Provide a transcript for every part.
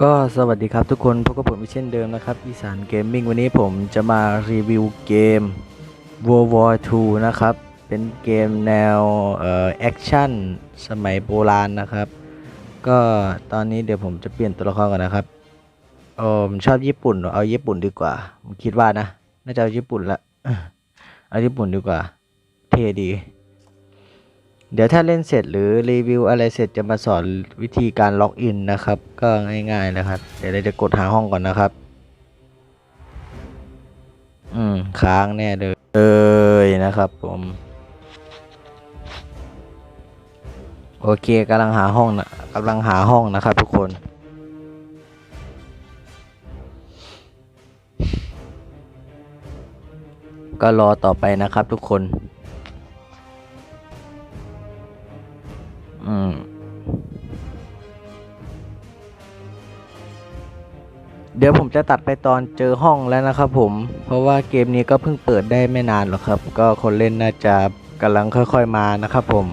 ก็สวัสดีครับทุกคนพบกับผมอีกเช่นเดิมนะครับอีสานเกมมิ่งวันนี้ผมจะมารีวิวเกม World War 2 นะครับ เป็นเกมแนวเอ่อแอคชั่นสมัยโบราณนะครับ ก็ตอนนี้เดี๋ยวผมจะเปลี่ยนตัวละครก่อนนะครับเออผมชอบญี่ปุ่นเอาญี่ปุ่นดีกว่าผมคิดว่านะ น่าจะเอาญี่ปุ่นละเอาญี่ปุ่นดีกว่า เท่ดี เดี๋ยวถ้าเล่นเสร็จหรือรีวิวอะไรเสร็จจะมาสอนวิธีการล็อกอินนะครับ ก็ง่ายๆนะครับ เดี๋ยวเราจะกดหาห้องก่อนนะครับ อืมค้างแน่เลยเอยนะครับ ผม โอเคกำลังหาห้องนะกำลังหาห้องนะครับ ทุกคนก็รอต่อไปนะครับทุกคน อืมเดี๋ยวผมจะตัดไปตอนเจอห้องแล้วนะครับผม เพราะว่าเกมนี้ก็เพิ่งเปิดได้ไม่นานหรอกครับ ก็คนเล่นน่าจะกำลังค่อยๆมานะครับผม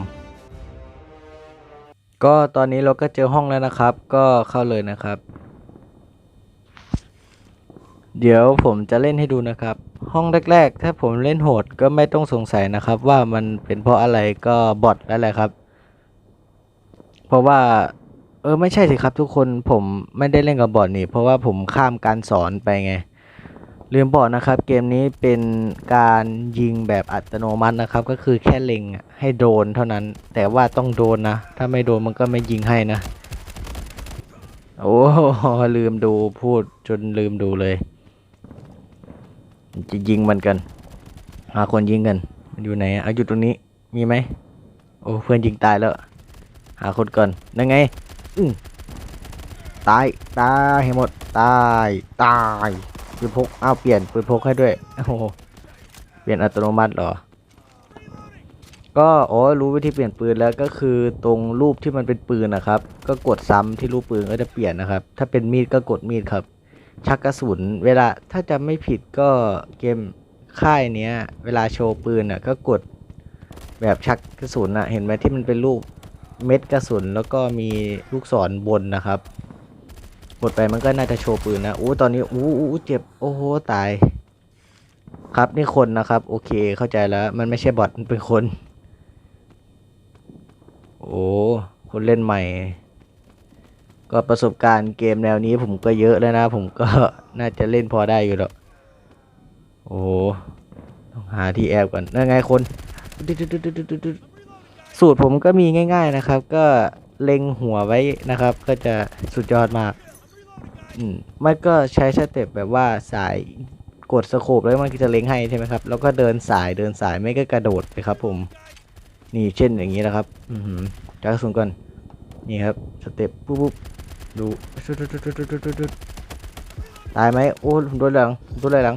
ก็ตอนนี้เราก็เจอห้องแล้วนะครับ ก็เข้าเลยนะครับ เดี๋ยวผมจะเล่นให้ดูนะครับ ห้องแรก ๆ ถ้าผมเล่นโหดก็ไม่ต้องสงสัยนะครับ ว่ามันเป็นเพราะอะไรก็บอทแล้วแหละครับ เพราะว่า เออไม่ใช่สิครับทุกคนผมไม่ได้เล่นกับบอทนี่ เพราะว่าผมข้ามการสอนไปไงลืมบอกนะครับ เกมนี้เป็นการยิงแบบอัตโนมัตินะครับ ก็คือแค่เล็งให้โดนเท่านั้น แต่ว่าต้องโดนนะ ถ้าไม่โดนมันก็ไม่ยิงให้นะ โอ้ลืมดูพูดจนลืมดูเลย จะยิงมันกัน หาคนยิงกัน มันอยู่ไหนอะเอาอยู่ตรงนี้มีไหมโอ้เพื่อนยิงตายแล้ว หาคนก่อนนั่นไงตาย ตายให้หมด ตาย ตายปืนพกอ้าวเปลี่ยนปืนพกให้ด้วย โอ้โห เปลี่ยนอัตโนมัติเหรอ ก็ อ๋อ รู้วิธีเปลี่ยนปืนแล้วก็คือตรงรูปที่มันเป็นปืนนะครับ ก็กดซ้ำที่รูปปืนก็จะเปลี่ยนนะครับ ถ้าเป็นมีดก็กดมีดครับ ชักกระสุน เวลา ถ้าจะไม่ผิดก็เกมค่ายเนี้ย เวลาโชว์ปืนอะก็กดแบบชักกระสุนอะ เห็นไหมที่มันเป็นรูป เม็ดกระสุนแล้วก็มีลูกศรบนนะครับกดไปมันก็น่าจะโชว์ปืนนะอู้ตอนนี้อู้อู้เจ็บโอ้โหตาย ครับนี่คนนะครับ โอเคเข้าใจแล้ว มันไม่ใช่บอทมันเป็นคน โอ้คนเล่นใหม่ ก็ประสบการณ์เกมแนวนี้ผมก็เยอะแล้วนะ ผมก็น่าจะเล่นพอได้อยู่แล้วโอ้ต้องหาที่แอบก่อนนั่นไงคน สูตรผมก็มีง่าย ๆนะครับ ก็เล็งหัวไว้นะครับ ก็จะสุดยอดมากมไม่ก็ใช้สเต็ปแบบว่าสายกดสโคปแล้วมันก็จะเล็งให้ใช่ไหมครับ แล้วก็เดินสายเดินสายไม่ก็กระโดดเลยครับ ผม นี่เช่นอย่างนี้นะครับ อือจักสุนก่อนนี่ครับสเต็ปปุ๊บปุ๊บดูตายไหมโอ้โดนหลังโดนอะไรหลัง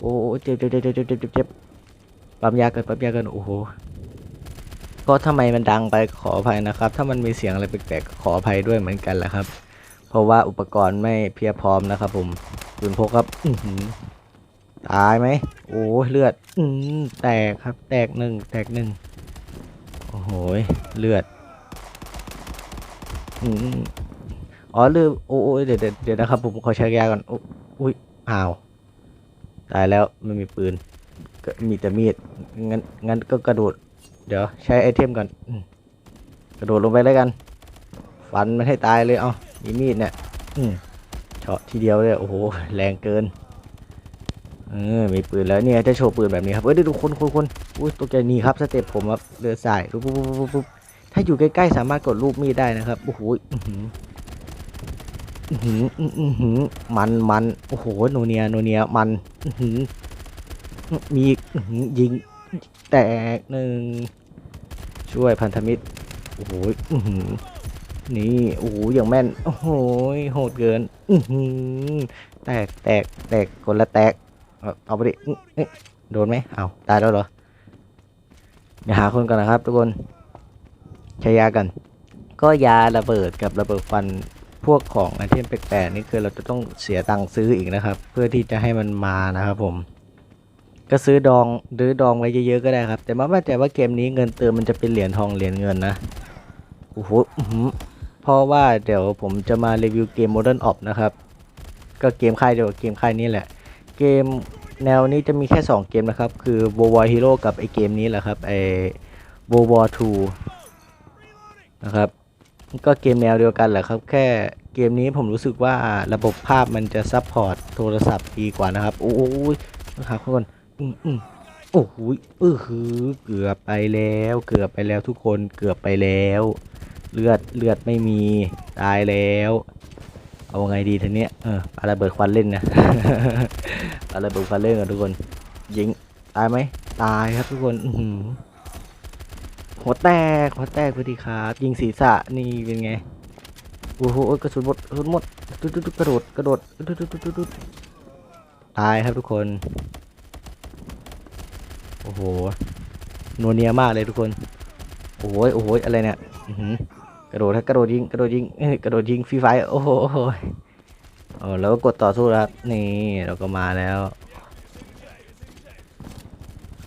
โอ้เจ็บเจ็บเจ็บเจ็บเจ็บเจ็บปั๊มยากันปั๊มยากันโอ้โห ก็ทำไมมันดังไปขออภัยนะครับ ถ้ามันมีเสียงอะไรแปลกๆขออภัยด้วยเหมือนกันแหละครับ เพราะว่าอุปกรณ์ไม่เพียบพร้อมนะครับ ผมปืนพกครับอืตายไหมโอ้เลือด อืแตกครับ แตกหนึ่งแตกหนึ่งโอ้โหเลือดอืมอ๋อลืมโอ้ยเดี๋ยวเดี๋ยวนะครับ ผมขอใช้ยาก่อนอุ้ยอ้าวตายแล้วไม่มีปืนมีแต่มีดงั้นงั้นก็กระโดด เดี๋ยวใช้ไอเทมก่อนกระโดดลงไปแล้วกัน ฟันมันให้ตายเลยเอามีมีดเนี่ยเฉาะทีเดียวเลยโอ้โหแรงเกินเออมีปืนแล้วเนี่ยจะโชว์ปืนแบบนี้ครับเอ้ยดูคนคนคนอุ้ยตัวแกนี่ครับสเต็ปผมครับเลือสายปุ๊บปุ๊บปุ๊บปุ๊บปุ๊บถ้าอยู่ใกล้ๆสามารถกดรูปมีดได้นะครับโอ้โหอื้อหืออื้อหืออื้อหือมันมันโอ้โหโนเนียโนเนียมันอื้อหือมีอีกอื้อหือยิง แตกหนึ่งช่วยพันธมิตรโอ้โหนี่โอ้โหอย่างแม่นโอ้โหโหดเกินอืแตกแตกแตกคนละแตกเอาไปดิโดนไหมเอาตายแล้วเหรออย่าหาคนก่อนนะครับ ทุกคนใช้ยากัน ก็ยาระเบิดกับระเบิดควันพวกของไอเทมแปลกๆนี่คือเราจะต้องเสียตังค์ซื้ออีกนะครับ เพื่อที่จะให้มันมานะครับผม ก็ซื้อดองซื้อดองไว้เยอะๆก็ได้ครับ แต่มามั่นใจว่าเกมนี้เงินเติมมันจะเป็นเหรียญทองเหรียญเงินนะโอ้โหเพราะว่าเดี๋ยวผมจะมารีวิวเกม Modern Op นะครับ ก็เกมค่ายเดียวกับเกมค่ายนี้แหละ เกมแนวนี้จะมีแค่ 2 เกมนะครับ คือ World War Hero กับไอเกมนี้แหละครับไอ World War 2นะครับก็เกมแนวเดียวกันแหละครับ แค่เกมนี้ผมรู้สึกว่าระบบภาพมันจะซัพพอร์ตโทรศัพท์ดีกว่านะครับ โอ้ยหาคน อืมอืมโอ้โหเออหือเกือบไปแล้ว เกือบไปแล้วทุกคนเกือบไปแล้ว เลือดเลือดไม่มีตายแล้ว เอาไงดีทีเนี้ยเออปาระเบิดควันเล่นนะปาระเบิดควันเล่นกันทุกคน ยิงตายไหมตายครับทุกคนอื้อหือหัวแตกหัวแตกพอดีครับยิงศีรษะนี่เป็นไงโอ้โหกระสุนหมดกระสุนหมดดุดดุดดุดกระโดดกระโดดดุดดุดดุดดุดดุดตายครับทุกคน โอ้โหนัวเนียมากเลยทุกคน โอ้โหโอ้โหอะไรเนี่ยกระโดดกระโดดยิงกระโดดยิงกระโดดยิงฟรีไฟร์โอ้โหโอ้โหแล้วก็กดต่อสู้ครับ นี่เราก็มาแล้ว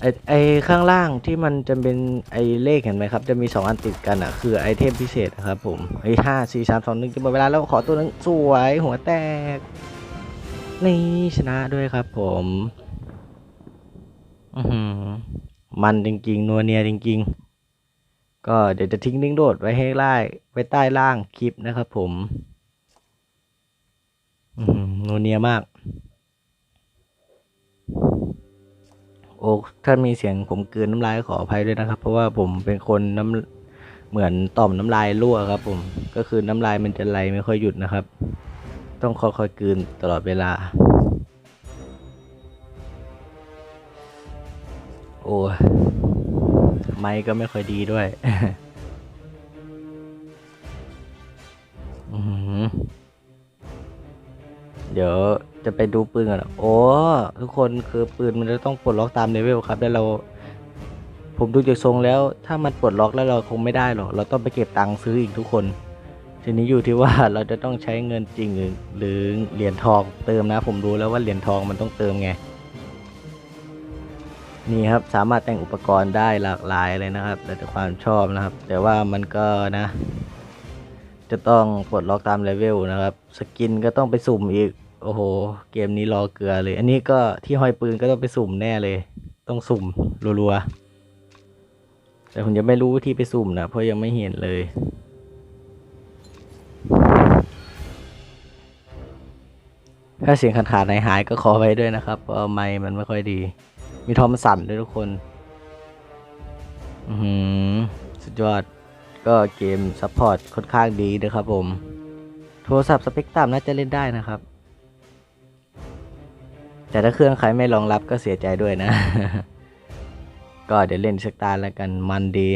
ไอไอข้างล่างที่มันจะเป็นไอเลขเห็นไหมครับ จะมี 2 อันติดกันอะ คือไอเทมพิเศษครับผมไอห้าสี่สามสองหนึ่งจะหมดเวลาแล้วขอตัวนึงสวยหัวแตก นี่ชนะด้วยครับผม มันจริงๆ นัวเนียจริง ๆ ก็เดี๋ยวจะทิ้งลิงก์โดดไว้ให้ไล่ไว้ใต้ล่างคลิปนะครับผมอนัวเนียมาก โอ้ถ้ามีเสียงผมเกลืนน้ำลายก็ขออภัยด้วยนะครับ เพราะว่าผมเป็นคนน้ำเหมือนต่อมน้ำลายรั่วครับ ผม ก็คือน้ำลายมันจะไหลไม่ค่อยหยุดนะครับ ต้องค่อยๆกืนตลอดเวลา โอ้ยไม้ก็ไม่ค่อยดีด้วยเดี๋ยวจะไปดูปืนกันโอ้ ทุกคนคือปืนมันจะต้องปลดล็อกตามเลเวลครับ แล้วเรา ผมดูจากทรงแล้ว ถ้ามันปลดล็อกแล้วเราคงไม่ได้หรอก เราต้องไปเก็บตังค์ซื้ออีกทุกคน ทีนี้อยู่ที่ว่าเราจะต้องใช้เงินจริงหรือหรือเหรียญทองเติมนะ ผมรู้แล้วว่าเหรียญทองมันต้องเติมไง นี่ครับสามารถแต่งอุปกรณ์ได้หลากหลายเลยนะครับแล้วแต่ความชอบนะครับ แต่ว่ามันก็นะ จะต้องปลดล็อกตามเลเวลนะครับ สกินก็ต้องไปสุ่มอีก โอ้โห เกมนี้รอเกลือเลย อันนี้ก็ที่ห้อยปืนก็ต้องไปสุ่มแน่เลย ต้องสุ่มรัวๆ แต่ผมยังไม่รู้วิธีไปสุ่มนะ เพราะยังไม่เห็นเลยถ้าเสียงขาดขาดหายหายก็ขอไว้ด้วยนะครับเพราะไมมันไม่ค่อยดี มีทอมสันด้วยทุกคน อือหือสุดยอด ก็เกมซัพพอร์ตค่อนข้างดีนะครับผม โทรศัพท์สเปกตรัมน่าจะเล่นได้นะครับ แต่ถ้าเครื่องใครไม่รองรับก็เสียใจด้วยนะ ก็เดี๋ยวเล่นสักตาแล้วกันมันดี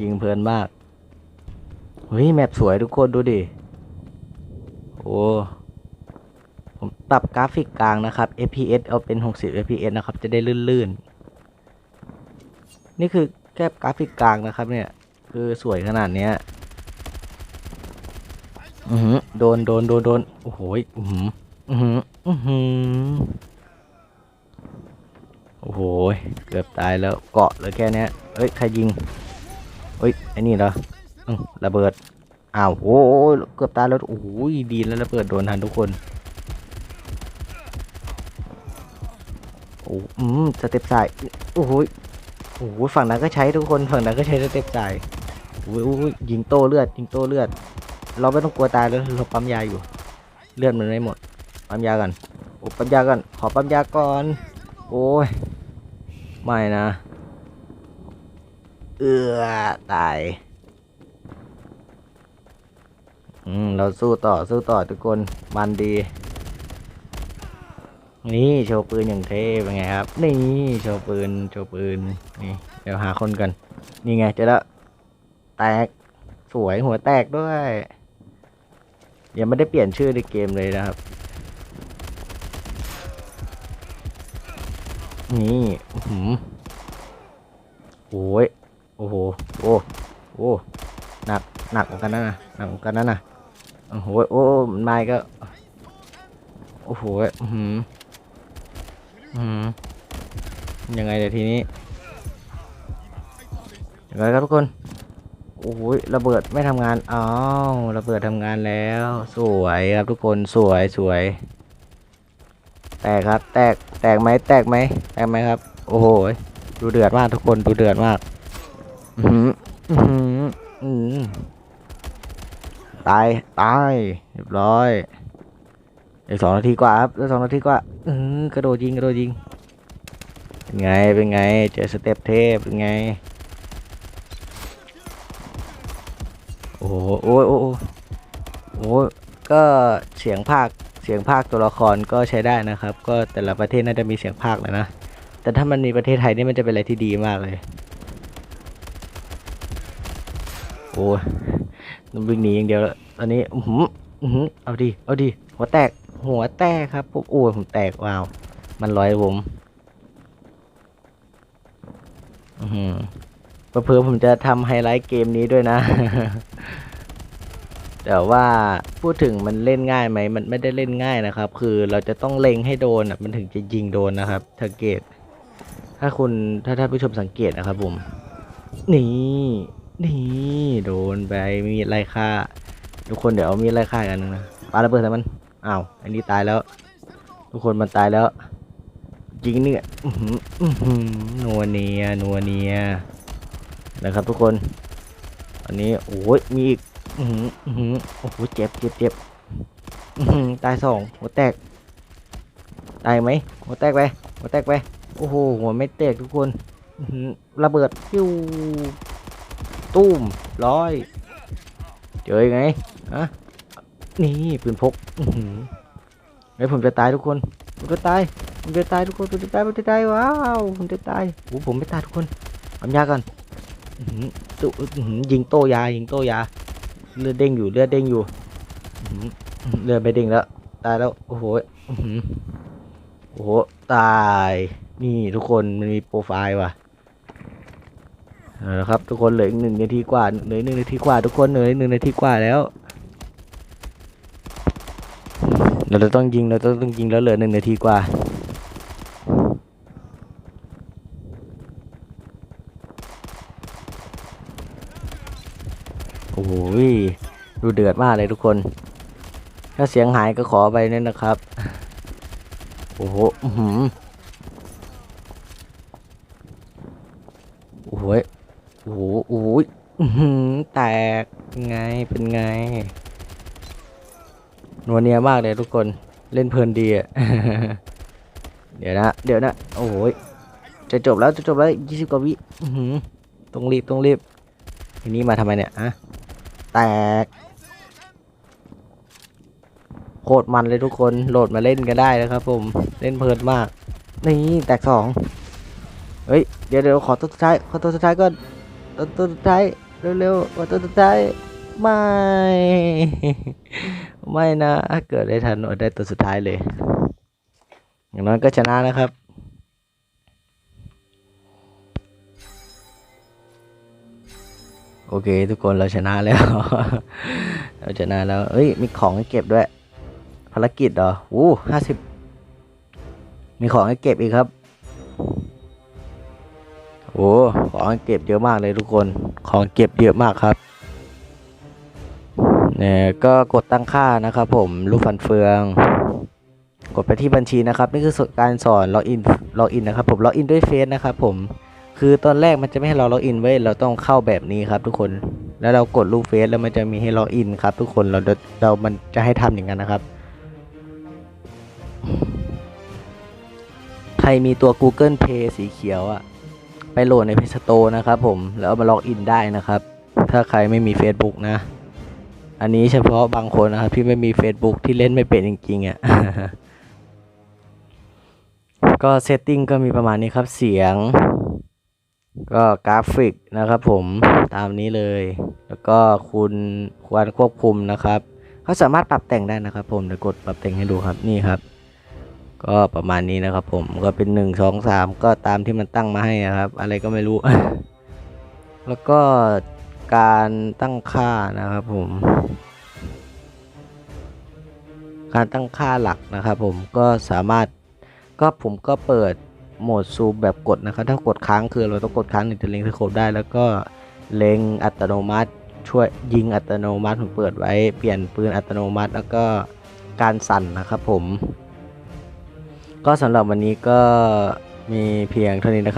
ยิงเพลินมาก เฮ้ย แมปสวยทุกคนดูดิ โอ้ ปรับกราฟิกกลางนะครับ FPS เอาเป็น 60 FPS นะครับ จะได้ลื่นๆ นี่คือแค่กราฟิกกลางนะครับ เนี่ย คือสวยขนาดเนี้ยอือหือโดนโดนโดนโดนโอ้โหอือหืออือหืออือหือโอ้โหเกือบตายแล้วเกาะเลยแค่เนี้ยเอ้ย ใครยิงเอ้ยไอ้นี่เหรอระเบิดอ้าวโอ้โหเกือบตายแล้วโอ้โหดีแล้วระเบิดโดนทันทุกคน อ้อืมสเต็ปสายโอ้โหโอ้โหฝั่งนั้นก็ใช้ทุกคนฝั่งนั้นก็ใช้สเต็ปสายโอ้ยิงโต้เลือดยิงโต้เลือด เราไม่ต้องกลัวตายแล้วเราปั๊มยาอยู่ เลือดมันไม่หมดปั๊มยากันโอ้ปั๊มยากันขอปั๊มยาก่อน โอ้ยไม่นะ เอือตายอืมเราสู้ต่อสู้ต่อทุกคนมันดี นี่โชว์ปืนอย่างเท่เป็นไงครับ นี่โชว์ปืนโชว์ปืนนี่เดี๋ยวหาคนกันนี่ไงเจอแล้วแตกสวยหัวแตกด้วยยังไม่ได้เปลี่ยนชื่อในเกมเลยนะครับ นี่อื้อหือโอ้ยโอ้โหโอ้โอ้หนักหนักเหมือนกันนะนะหนักเหมือนกันนะนะโอ้โหโอ้มันไมาอีก็โอ้โหหือ อือยังไงเดี๋ยวทีนี้ยังไงครับทุกคน โอ้ยระเบิดไม่ทำงาน อ้าวระเบิดทำงานแล้ว สวยครับทุกคนสวยสวย แตกครับ แตกแตกไหมแตกไหมแตกไหมครับ โอ้โหดูเดือดมากทุกคนดูเดือดมาก อือหืออือหืออือตาย ตาย เรียบร้อย อีกสองนาทีกว่าครับอีกสองนาทีกว่าอือกระโดดยิงกระโดดยิงเป็นไงเป็นไงเจอสเต็ปเทพเป็นไงโอ้โหโอ้ยโอ้โอ้ยโอ้ก็เสียงภาคเสียงภาคตัวละครก็ใช้ได้นะครับ ก็แต่ละประเทศน่าจะมีเสียงภาคเลยนะแต่ถ้ามันมีประเทศไทยนี่มันจะเป็นอะไรที่ดีมากเลยโอ้ยมันวิ่งหนีอย่างเดียวแล้วตอนนี้อือ อือหือเอาดิ เอาดิ หัวแตก หัวแตกครับปุ๊บโอ้ยผมแตกว้าว มันลอยผม อือหือเพื่อผมจะทำไฮไลท์เกมนี้ด้วยนะ แต่ว่าพูดถึงมันเล่นง่ายไหม มันไม่ได้เล่นง่ายนะครับ คือเราจะต้องเล็งให้โดนอะ มันถึงจะยิงโดนนะครับสังเกต ถ้าคุณถ้าท่านผู้ชมสังเกตนะครับผม นี่ นี่ โดนไปมีดไล่ฆ่า ทุกคนเดี๋ยวเอามีดไล่ฆ่ากันนะปาระเบิดใส่มันอ้าวอันนี้ตายแล้ว ทุกคนมันตายแล้วยิงนี่อื้อหืออื้อหือนัวเนียนัวเนียนะครับทุกคน อันนี้โอ้ยมีอีกอือหืออื้อหือโอ้โหเจ็บเจ็บเจ็บตายสองหัวแตกตายไหมหัวแตกไปหัวแตกไปโอ้โหหัวไม่แตกทุกคนระเบิดปิ้วตุ้มร้อยเจอยังไง ฮะนี่ปืนพกไอ้ยผมจะตายทุกคนผมจะตายผมจะตายทุกคนผมจะตายผมจะตายว้าวผมจะตายโอ้ผมไม่ตายทุกคนปั๊มยาก่อนอื้อหือจุอื้ยิงโตยายิงโตยาเลือดเด้งอยู่เลือดเด้งอยู่เลือดไม่เด้งแล้วตายแล้วโอ้โหโอ้โหตายนี่ทุกคนมันมีโปรไฟล์ว่ะเอาละครับทุกคนเหลืออีกหนึ่งนาทีกว่าเหลืออกหนึ่งนาทีกว่าทุกคนเหลืออีกหนึ่งนาทีกว่าแล้ว เราจะต้องยิงเราจะต้องยิงแล้วเหลือหนึ่งนาทีกว่า โอ้โหดูเดือดมากเลยทุกคน ถ้าเสียงหายก็ขอไปนั่นนะครับ โอ้โหโอ้โหยโอ้โหโอ้โหหือแตกไงเป็นไง นัวเนียมากเลยทุกคนเล่นเพลินดีอะเดี๋ยวนะเดี๋ยวนะโอ้โหยจะจบแล้วจะจบแล้วยี่สิบกว่าวิต้องรีบต้องรีบทีนี้มาทำไมเนี่ยฮะแตกโคตรมันเลยทุกคนโหลดมาเล่นกันได้นะครับ ผมเล่นเพลินมากนี่แตกสองเฮ้ยเดี๋ยวเดี๋ยวขอตัวสุดท้ายขอตัวสุดท้ายก่อนตัวตัวสุดท้ายเร็วๆขอตัวสุดท้ายไม่ ไม่นะเกิดได้ทันอดได้ตัวสุดท้ายเลย อย่างน้อยก็ชนะนะครับ โอเค ทุกคนเราชนะแล้ว เราชนะแล้วเอ้ย มีของให้เก็บด้วย ภารกิจเหรอวู้ห้าสิบมีของให้เก็บอีกครับโอ้ของให้เก็บเยอะมากเลยทุกคน ของเก็บเยอะมากครับ เนี่ยก็กดตั้งค่านะครับผมรูปฟันเฟือง กดไปที่บัญชีนะครับนี่คือการสอนล็อกอินล็อกอินนะครับผมล็อกอินด้วยเฟซนะครับผมคือตอนแรกมันจะไม่ให้เราล็อกอินไว้ยเราต้องเข้าแบบนี้ครับทุกคนแล้วเรากดรูปเฟซแล้วมันจะมีให้ล็อกอินครับ ทุกคนเราเรามันจะให้ทำอย่างนั้นนะครับใครมีตัว Google Play สีเขียวอะไปโหลดใน Play Store นะครับผมแล้วเอามาล็อกอินได้นะครับ ถ้าใครไม่มี Facebook นะ อันนี้เฉพาะบางคนนะครับที่ไม่มี Facebook ที่เล่นไม่เป็นจริงๆอะก็เซตติ้งก็มีประมาณนี้ครับเสียง ก็กราฟิกนะครับผมตามนี้เลย แล้วก็คุณควรควบคุมนะครับเขาสามารถปรับแต่งได้นะครับ ผมเดี๋ยวกดปรับแต่งให้ดูครับนี่ครับ ก็ประมาณนี้นะครับ ผมก็เป็นหนึ่งสองสามก็ตามที่มันตั้งมาให้นะครับ อะไรก็ไม่รู้ แล้วก็ การตั้งค่านะครับผม การตั้งค่าหลักนะครับผมก็สามารถก็ผมก็เปิดโหมดซูมแบบกดนะครับ ถ้ากดค้างคือเราต้องกดค้างถึงจะเล็งสโคปได้ แล้วก็เล็งอัตโนมัติช่วยยิงอัตโนมัติผมเปิดไว้เปลี่ยนปืนอัตโนมัติ แล้วก็การสั่นนะครับผม ก็สำหรับวันนี้ก็มีเพียงเท่านี้นะครับ